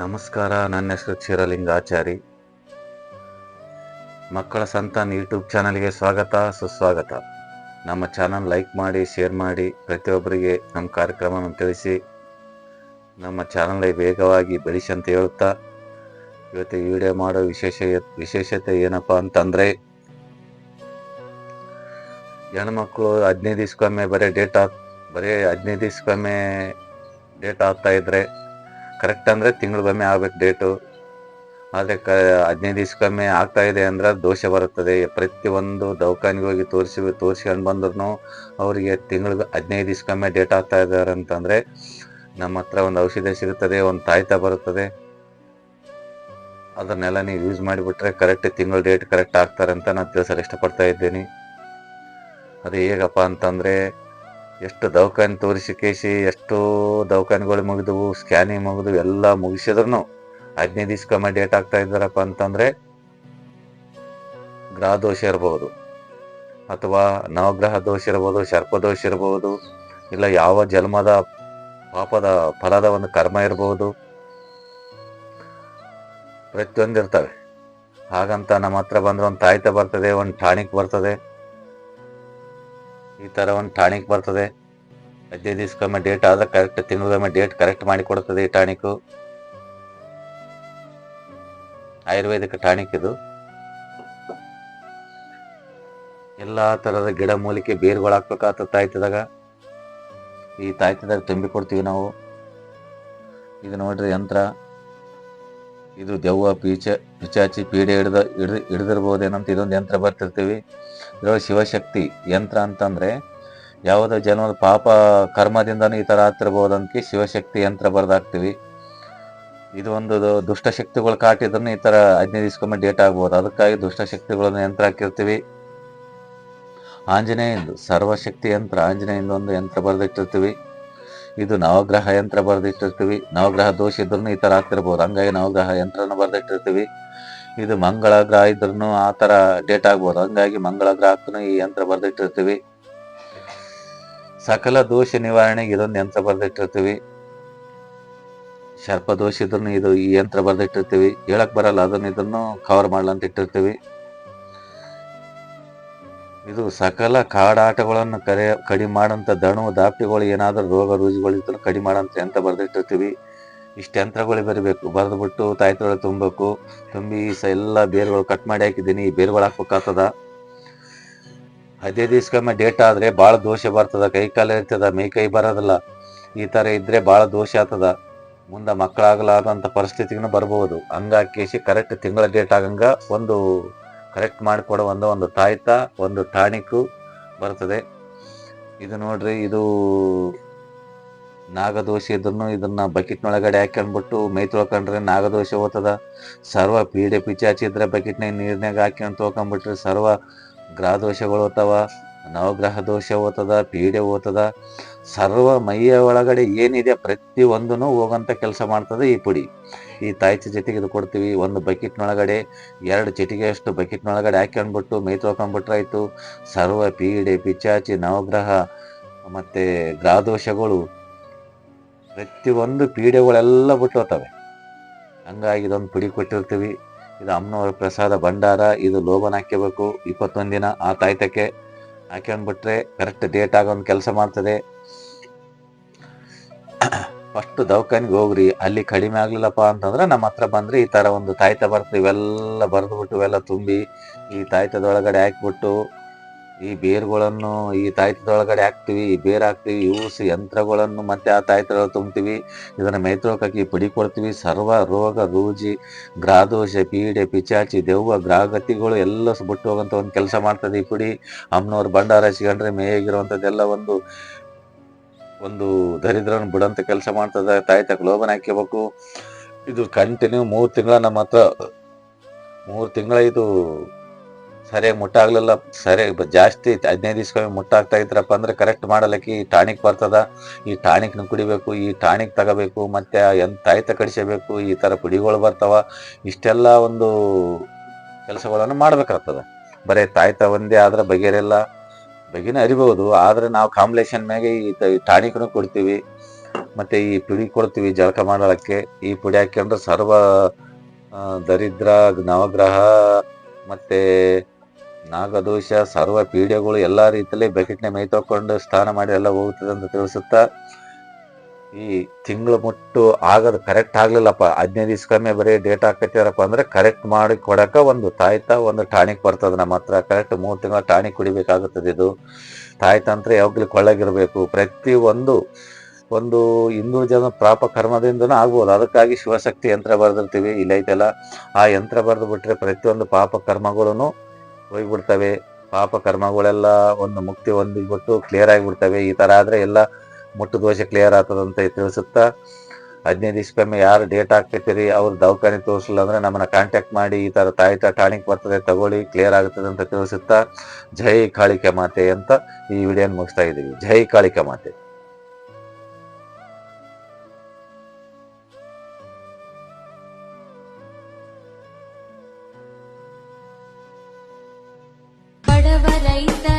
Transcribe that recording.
ನಮಸ್ಕಾರ, ನನ್ನ ಹೆಸರು ಕ್ಷೀರಲಿಂಗಾಚಾರಿ ಮಕ್ಕಳ ಸಂತಾನ ಯೂಟ್ಯೂಬ್ ಚಾನಲ್ಗೆ ಸ್ವಾಗತ, ಸುಸ್ವಾಗತ. ನಮ್ಮ ಚಾನಲ್ ಲೈಕ್ ಮಾಡಿ, ಶೇರ್ ಮಾಡಿ, ಪ್ರತಿಯೊಬ್ಬರಿಗೆ ನಮ್ಮ ಕಾರ್ಯಕ್ರಮವನ್ನು ತಿಳಿಸಿ. ನಮ್ಮ ಚಾನಲ್ ವೇಗವಾಗಿ ಬೆಳೆಸಿ ಅಂತ ಹೇಳುತ್ತಾ, ಇವತ್ತು ವಿಡಿಯೋ ಮಾಡೋ ವಿಶೇಷ, ವಿಶೇಷತೆ ಏನಪ್ಪ ಅಂತಂದರೆ, ಹೆಣ್ಮಕ್ಳು ಹದಿನೈದು ದಿವ್ಸಕ್ಕೊಮ್ಮೆ ಬರೀ ಡೇಟ್ ಆ ಬರೀ ಹದಿನೈದು ದಿವ್ಸಕ್ಕೊಮ್ಮೆ ಡೇಟ್ ಆಗ್ತಾ ಇದ್ರೆ ಕರೆಕ್ಟ್ ಅಂದರೆ ತಿಂಗಳಿಗೊಮ್ಮೆ ಆಗ್ಬೇಕು ಡೇಟು ಆದರೆ ಕ, ಹದಿನೈದು ದಿವ್ಸಕ್ಕೊಮ್ಮೆ ಆಗ್ತಾ ಇದೆ ಅಂದ್ರೆ ದೋಷ ಬರುತ್ತದೆ. ಪ್ರತಿಯೊಂದು ದವಾಖಾನಿಗೆ ಹೋಗಿ ತೋರಿಸಿ ತೋರಿಸ್ಕೊಂಡು ಬಂದ್ರೂ ಅವರಿಗೆ ತಿಂಗಳಿಗೆ ಹದಿನೈದು ದಿವ್ಸಕ್ಕೊಮ್ಮೆ ಡೇಟ್ ಆಗ್ತಾ ಇದ್ದಾರೆ ಅಂತಂದರೆ ನಮ್ಮ ಹತ್ರ ಒಂದು ಔಷಧಿ ಸಿಗುತ್ತದೆ, ಒಂದು ತಾಯ್ತ ಬರುತ್ತದೆ. ಅದನ್ನೆಲ್ಲ ನೀವು ಯೂಸ್ ಮಾಡಿಬಿಟ್ರೆ ಕರೆಕ್ಟ್ ತಿಂಗಳ ಡೇಟ್ ಕರೆಕ್ಟ್ ಆಗ್ತಾರೆ ಅಂತ ನಾನು ತಿಳಿಸಲು ಇಷ್ಟಪಡ್ತಾ ಇದ್ದೀನಿ. ಅದು ಹೇಗಪ್ಪ ಅಂತಂದರೆ ಎಷ್ಟು ದವಾಖಾನೆ ತೋರಿಸಿ ಕೇಸಿ, ಎಷ್ಟೋ ದವಾಖಾನೆಗಳು ಮುಗಿದವು ಸ್ಕ್ಯಾನಿಂಗ್ ಮುಗಿದು ಎಲ್ಲ ಮುಗಿಸಿದ್ರು ಹದಿನೈದು ದಿವ್ಸಕ್ಕೊಮ್ಮೆ ಡೇಟ್ ಆಗ್ತಾ ಇದ್ದಾರಪ್ಪ ಅಂತಂದ್ರೆ ಗ್ರಹ ದೋಷ ಇರಬಹುದು ಅಥವಾ ನವಗ್ರಹ ದೋಷ ಇರಬಹುದು ಸರ್ಪದೋಷ ಇರಬಹುದು ಇಲ್ಲ ಯಾವ ಜನ್ಮದ ಪಾಪದ ಫಲದ ಒಂದು ಕರ್ಮ ಇರಬಹುದು ಪ್ರತಿಯೊಂದು ಇರ್ತವೆ. ಹಾಗಂತ ನಮ್ಮ ಹತ್ರ ಬಂದ್ರೆ ಒಂದು ತಾಯ್ತ ಬರ್ತದೆ, ಒಂದು ಠಾಣಿಕ್ ಬರ್ತದೆ. ಈ ಥರ ಒಂದು ಟಾಣಿಕ್ ಬರ್ತದೆ. ಹದಿನೈದು ದಿವಸಕ್ಕೊಮ್ಮೆ ಡೇಟ್ ಆದ ಕರೆಕ್ಟ್ ತಿಂಗಳಿಗೊಮ್ಮೆ ಡೇಟ್ ಕರೆಕ್ಟ್ ಮಾಡಿ ಕೊಡ್ತದೆ ಈ ಟಾಣಿಕ್ ಆಯುರ್ವೇದಿಕ ಟಾನಿಕ್ ಇದು. ಎಲ್ಲ ಥರದ ಗಿಡ ಮೂಲಿಕೆ ಬೇರುಗಳು ಹಾಕ್ಬೇಕಾಗ್ತದೆ ತಾಯ್ತದಾಗ ಈ ತಾಯ್ತದಾಗ ತುಂಬಿ ಕೊಡ್ತೀವಿ ನಾವು. ಇದು ನೋಡ್ರಿ ಯಂತ್ರ. ಇದು ದೆವ್ವ ಪೀಚ, ಪಿಚಾಚಿ ಪೀಡೆ ಹಿಡ್ದ ಹಿಡ್ದು ಹಿಡಿದಿರ್ಬೋದೇನಂತ ಇದೊಂದು ಯಂತ್ರ ಬರ್ತಿರ್ತೀವಿ. ಇದ್ರೊಳಗೆ ಶಿವಶಕ್ತಿ ಯಂತ್ರ ಅಂತಂದ್ರೆ ಯಾವುದೋ ಜನ್ಮದ ಪಾಪ ಕರ್ಮದಿಂದನೂ ಈ ತರ ಅಂತ ಶಿವಶಕ್ತಿ ಯಂತ್ರ ಬರ್ದಾಕ್ತಿವಿ. ಇದು ಒಂದು ದುಷ್ಟಶಕ್ತಿಗಳು ಕಾಟಿದ್ರೂ ಈ ಥರ ಹದಿನೈದು ದಿವ್ಸಕ್ಕೊಮ್ಮೆ ಡೇಟ್ ಆಗ್ಬೋದು. ಅದಕ್ಕಾಗಿ ದುಷ್ಟಶಕ್ತಿಗಳನ್ನು ಯಂತ್ರ ಹಾಕಿರ್ತೀವಿ. ಆಂಜನೇಯಂದು ಸರ್ವಶಕ್ತಿ ಯಂತ್ರ, ಆಂಜನೇಯಂದು ಒಂದು ಯಂತ್ರ ಬರೆದಿಟ್ಟಿರ್ತೀವಿ. ಇದು ನವಗ್ರಹ ಯಂತ್ರ ಬರೆದಿಟ್ಟಿರ್ತೀವಿ. ನವಗ್ರಹ ದೋಷ ಇದ್ರೂ ಈ ತರ ಆಗ್ತಿರ್ಬೋದು. ಹಂಗಾಗಿ ನವಗ್ರಹ ಯಂತ್ರನ ಬರೆದಿಟ್ಟಿರ್ತೀವಿ. ಇದು ಮಂಗಳ ಗ್ರಹ ಇದ್ರೂ ಆ ತರ ಡೇಟ್ ಆಗ್ಬೋದು. ಹಂಗಾಗಿ ಮಂಗಳ ಗ್ರಹಕ್ಕೂ ಈ ಯಂತ್ರ ಬರೆದಿಟ್ಟಿರ್ತೀವಿ. ಸಕಲ ದೋಷ ನಿವಾರಣೆಗೆ ಇದೊಂದು ಯಂತ್ರ ಬರೆದಿಟ್ಟಿರ್ತೀವಿ. ಸರ್ಪ ದೋಷ ಇದ್ರೂ ಇದು ಈ ಯಂತ್ರ ಬರೆದಿಟ್ಟಿರ್ತೀವಿ. ಹೇಳಕ್ ಬರಲ್ಲ. ಅದನ್ನ ಇದನ್ನು ಕವರ್ ಮಾಡ್ಲಂತ ಇಟ್ಟಿರ್ತೀವಿ. ಇದು ಸಕಲ ಕಾಡಾಟಗಳನ್ನು ಕರೆ ಕಡಿಮೆ ಮಾಡಂತ ದಣು, ದಾಪ್ಟಿಗಳು, ಏನಾದರೂ ರೋಗ ರುಜಿಗಳಿದ್ರು ಕಡಿಮೆ ಮಾಡಂತ ಯಂತ್ರ ಬರೆದಿಟ್ಟಿರ್ತೀವಿ. ಇಷ್ಟು ಯಂತ್ರಗಳು ಬರಬೇಕು. ಬರೆದ್ಬಿಟ್ಟು ತಾಯ್ತೊಳಗೆ ತುಂಬಬೇಕು. ತುಂಬಿ ಸ ಎಲ್ಲ ಬೇರುಗಳು ಕಟ್ ಮಾಡಿ ಹಾಕಿದ್ದೀನಿ. ಈ ಬೇರುಗಳು ಹಾಕ್ಬೇಕಾಗ್ತದ. ಹದಿನೈದು ದಿವ್ಸಕ್ಕೊಮ್ಮೆ ಡೇಟ್ ಆದ್ರೆ ಭಾಳ ದೋಷ ಬರ್ತದ. ಕೈ ಕಾಲು ಇರ್ತದ ಮೈ ಕೈ ಬರೋದಿಲ್ಲ. ಈ ತರ ಇದ್ರೆ ಭಾಳ ದೋಷ ಆಗ್ತದ. ಮುಂದೆ ಮಕ್ಕಳಾಗಲಾದಂಥ ಪರಿಸ್ಥಿತಿಗೂ ಬರ್ಬೋದು. ಹಂಗಾಕೇಶಿ ಕರೆಕ್ಟ್ ತಿಂಗಳ ಡೇಟ್ ಆಗಂಗ ಒಂದು ಕರೆಕ್ಟ್ ಮಾಡಿಕೊಡೋ ಒಂದು ಒಂದು ತಾಯ್ತ, ಒಂದು ಟಾಣಿಕ್ಕು ಬರ್ತದೆ. ಇದು ನೋಡ್ರಿ, ಇದು ನಾಗದೋಷ ಇದ್ರೂ ಇದನ್ನ ಬಕೆಟ್ನೊಳಗಡೆ ಹಾಕೊಂಡ್ಬಿಟ್ಟು ಮೈ ತೊಳ್ಕೊಂಡ್ರೆ ನಾಗದೋಷ ಹೋಗ್ತದ. ಸರ್ವ ಪೀಡೆ ಪಿಚಾಚಿ ಇದ್ರೆ ಬಕೆಟ್ನಾಗ ನೀರ್ನಾಗ ಹಾಕ್ಯಂಡ್ ತೊಳ್ಕೊಂಡ್ಬಿಟ್ರೆ ಸರ್ವ ಗ್ರಹ ದೋಷಗಳು ಹೋಗ್ತಾವ. ನವಗ್ರಹ ದೋಷ ಓತದ ಪೀಡೆ ಓತದ ಸರ್ವ ಮೈಯ ಒಳಗಡೆ ಏನಿದೆ ಪ್ರತಿ ಒಂದೂ ಹೋಗಂತ ಕೆಲಸ ಮಾಡ್ತದೆ ಈ ಪುಡಿ. ಈ ತಾಯ್ತಿ ಜೊತೆಗೆ ಇದು ಕೊಡ್ತೀವಿ, ಒಂದು ಬಕೆಟ್ನೊಳಗಡೆ, ಎರಡು ಚಿಟಿಗೆಯಷ್ಟು ಬಕೆಟ್ನೊಳಗಡೆ ಹಾಕ್ಕೊಂಡ್ಬಿಟ್ಟು ಮೈ ತೊಳ್ಕೊಂಡ್ಬಿಟ್ರೆ ಆಯ್ತು. ಸರ್ವ ಪೀಡೆ ಪಿಚಾಚಿ ನವಗ್ರಹ, ಮತ್ತು ಗ್ರಹ ದೋಷಗಳು ಪ್ರತಿಯೊಂದು ಪೀಡೆಗಳೆಲ್ಲ ಬಿಟ್ಟು ಹೋಗ್ತವೆ ಹಂಗಾಗಿ ಇದೊಂದು ಪುಡಿ ಕೊಟ್ಟಿರ್ತೀವಿ. ಇದು ಅಮ್ಮನವರ ಪ್ರಸಾದ ಭಂಡಾರ. ಇದು ಲೋಬನ್ ಹಾಕ್ಯಬೇಕು. ಇಪ್ಪತ್ತೊಂದು ದಿನ ಆ ತಾಯ್ತಕ್ಕೆ. ಹಾಕ್ಕೊಂಡ್ಬಿಟ್ರೆ ಕರೆಕ್ಟ್ ಡೇಟ್ ಆಗೋ ಒಂದು ಕೆಲಸ ಮಾಡ್ತದೆ. ಫಸ್ಟ್ ದವಾಖಾನಿಗೆ ಹೋಗ್ರಿ, ಅಲ್ಲಿ ಕಡಿಮೆ ಆಗ್ಲಿಲ್ಲಪ್ಪ ಅಂತಂದ್ರೆ ನಮ್ಮ ಹತ್ರ ಬಂದ್ರೆ ಈ ತರ ಒಂದು ತಾಯ್ತ ಬರ್ತದೆ ಇವೆಲ್ಲ ಬರೆದ್ಬಿಟ್ಟು ಇವೆಲ್ಲ ತುಂಬಿ ಈ ತಾಯ್ತದೊಳಗಡೆ ಹಾಕ್ಬಿಟ್ಟು ಈ ಬೇರುಗಳನ್ನು ಈ ತಾಯ್ತದೊಳಗಡೆ ಹಾಕ್ತಿವಿ, ಈ ಬೇರ್ ಹಾಕ್ತಿವಿ ಯೂಸ್ ಯಂತ್ರಗಳನ್ನು ಮತ್ತೆ ಆ ತಾಯ್ತದೊಳಗೆ ತುಂಬ್ತೀವಿ. ಇದನ್ನ ಮೈತ್ರೋಕಕ್ಕೆ ಪುಡಿ ಕೊಡ್ತೀವಿ. ಸರ್ವ ರೋಗ, ರೂಜಿ, ಗ್ರಾದೋಷ, ಪೀಡೆ, ಪಿಚಾಚಿ, ದೆವ್ವ ಗ್ರಾಗತಿಗಳು ಎಲ್ಲ ಬಿಟ್ಟು ಹೋಗಂತ ಒಂದು ಕೆಲಸ ಮಾಡ್ತದೆ ಈ ಪುಡಿ ಅಮ್ಮನವ್ರು ಭಂಡಾರ ಹಚ್ಕೊಂಡ್ರೆ ಮೇಗಿರುವಂಥದ್ದೆಲ್ಲ ಒಂದು ಒಂದು ದರಿದ್ರನ ಬಿಡಂತ ಕೆಲಸ ಮಾಡ್ತದೆ. ತಾಯ್ತ ಲೋಬನ್ ಹಾಕ್ಕೋಬೇಕು ಇದು ಕಂಟಿನ್ಯೂ ಮೂರು ತಿಂಗಳ ನಮ್ಮ ಹತ್ರ, ಮೂರು ತಿಂಗಳ ಇದು ಸರಿಯಾಗಿ ಮುಟ್ಟಾಗ್ಲಿಲ್ಲ, ಸರಿಯಾಗಿ ಜಾಸ್ತಿ ಹದಿನೈದು ದಿವ್ಸಕ್ಕೊಮ್ಮೆ ಮುಟ್ಟಾಗ್ತಾ ಇದ್ರಪ್ಪ ಅಂದ್ರೆ ಕರೆಕ್ಟ್ ಮಾಡಲಿಕ್ಕೆ ಈ ಟಾನಿಕ್ ಬರ್ತದ. ಈ ಟಾನಿಕ್ ಕುಡಿಬೇಕು, ಈ ಟಾನಿಕ್ ತಗೋಬೇಕು, ಮತ್ತೆ ಎಂತ ಆಯ್ತ ಕಡಿಸಬೇಕು, ಈ ತರ ಪುಡಿಗಳು ಬರ್ತಾವ, ಇಷ್ಟೆಲ್ಲ ಒಂದು ಕೆಲಸಗಳನ್ನು ಮಾಡ್ಬೇಕಾಗ್ತದ. ಬರೀ ತಾಯ್ತ ಒಂದೇ ಆದ್ರೆ ಬಗೆರೆಲ್ಲ ಬಗೆನ ಅರಿಬಹುದು ಆದ್ರೆ ನಾವು ಕಾಂಬಿನೇಷನ್ ಮ್ಯಾಗೆ ಈ ಟಾನಿಕ್ನು ಕೊಡ್ತೀವಿ, ಮತ್ತೆ ಈ ಪುಡಿ ಕೊಡ್ತೀವಿ ಜಳಕ ಮಾಡಲಿಕ್ಕೆ. ಈ ಪುಡಿ ಹಾಕೊಂಡ್ರೆ ಸರ್ವ ದರಿದ್ರ, ನವಗ್ರಹ, ಮತ್ತೆ ನಾಗದೋಷ, ಸರ್ವ ಪೀಡೆಗಳು ಎಲ್ಲ ರೀತಿಯಲ್ಲಿ ಬೆಕೆಟ್ನೆ ಮೈ ತಕೊಂಡು ಸ್ನಾನ ಮಾಡಿ ಎಲ್ಲ ಹೋಗ್ತದೆ ಅಂತ ತಿಳಿಸುತ್ತಾ ಈ ತಿಂಗಳು ಮುಟ್ಟು ಆಗದ ಕರೆಕ್ಟ್ ಆಗ್ಲಿಲ್ಲಪ್ಪ. ಹದಿನೈದು ದಿವ್ಸಕ್ಕೊಮ್ಮೆ ಬರೀ ಡೇಟ್ ಹಾಕತ್ತಾರಪ್ಪ ಅಂದ್ರೆ ಕರೆಕ್ಟ್ ಮಾಡಿ ಕೊಡಕ ಒಂದು ತಾಯ್ತ ಒಂದು ಟಾನಿಕ್ ಬರ್ತದೆ ನಮ್ಮ ಹತ್ರ. ಕರೆಕ್ಟ್ ಮೂರು ತಿಂಗಳ ಟಾನಿಕ್ ಕುಡಿಬೇಕಾಗುತ್ತದೆ ಇದು. ತಾಯ್ತಂತ್ರ ಯಾವಾಗ್ಲೂ ಕೊಳ್ಳಗಿರ್ಬೇಕು. ಪ್ರತಿ ಒಂದು ಒಂದು ಹಿಂದೂ ಜನ ಪಾಪ ಕರ್ಮದಿಂದನೂ ಆಗ್ಬೋದು. ಅದಕ್ಕಾಗಿ ಶಿವಶಕ್ತಿ ಯಂತ್ರ ಬರೆದಿರ್ತೀವಿ. ಇಲ್ಲೈತೆಲ್ಲ ಆ ಯಂತ್ರ ಬರೆದು ಬಿಟ್ರೆ ಪ್ರತಿಯೊಂದು ಪಾಪ ಕರ್ಮಗಳನ್ನು ಹೋಗ್ಬಿಡ್ತವೆ. ಪಾಪ ಕರ್ಮಗಳೆಲ್ಲ ಒಂದು ಮುಕ್ತಿ ಹೊಂದಿಬಿಟ್ಟು ಕ್ಲಿಯರ್ ಆಗಿಬಿಡ್ತವೆ. ಈ ತರ ಆದ್ರೆ ಎಲ್ಲ ಮುಟ್ಟು ದೋಷ ಕ್ಲಿಯರ್ ಆಗ್ತದಂತ ತಿಳಿಸುತ್ತಾ, ಹದಿನೈದು ದಿವಸಕ್ಕೊಮ್ಮೆ ಯಾರು ಡೇಟ್ ಹಾಕ್ತಿರ್ತೀರಿ, ಅವ್ರು ದವಾಖಾನೆ ತೋರಿಸಲಿಲ್ಲ ಅಂದ್ರೆ ನಮ್ಮನ್ನ ಕಾಂಟ್ಯಾಕ್ಟ್ ಮಾಡಿ ಈ ತರ ತಾಯಿ ಟಾನಿಕ್ ಬರ್ತದೆ ತಗೊಳ್ಳಿ ಕ್ಲಿಯರ್ ಆಗ್ತದೆ ಅಂತ ತಿಳಿಸುತ್ತಾ, ಜೈ ಕಾಳಿಕೆ ಮಾತೆ ಅಂತ ಈ ವಿಡಿಯೋನ ಮುಗಿಸ್ತಾ ಇದ್ದೀವಿ. ಜೈ ಕಾಳಿಕೆ ಮಾತೆ. వరైత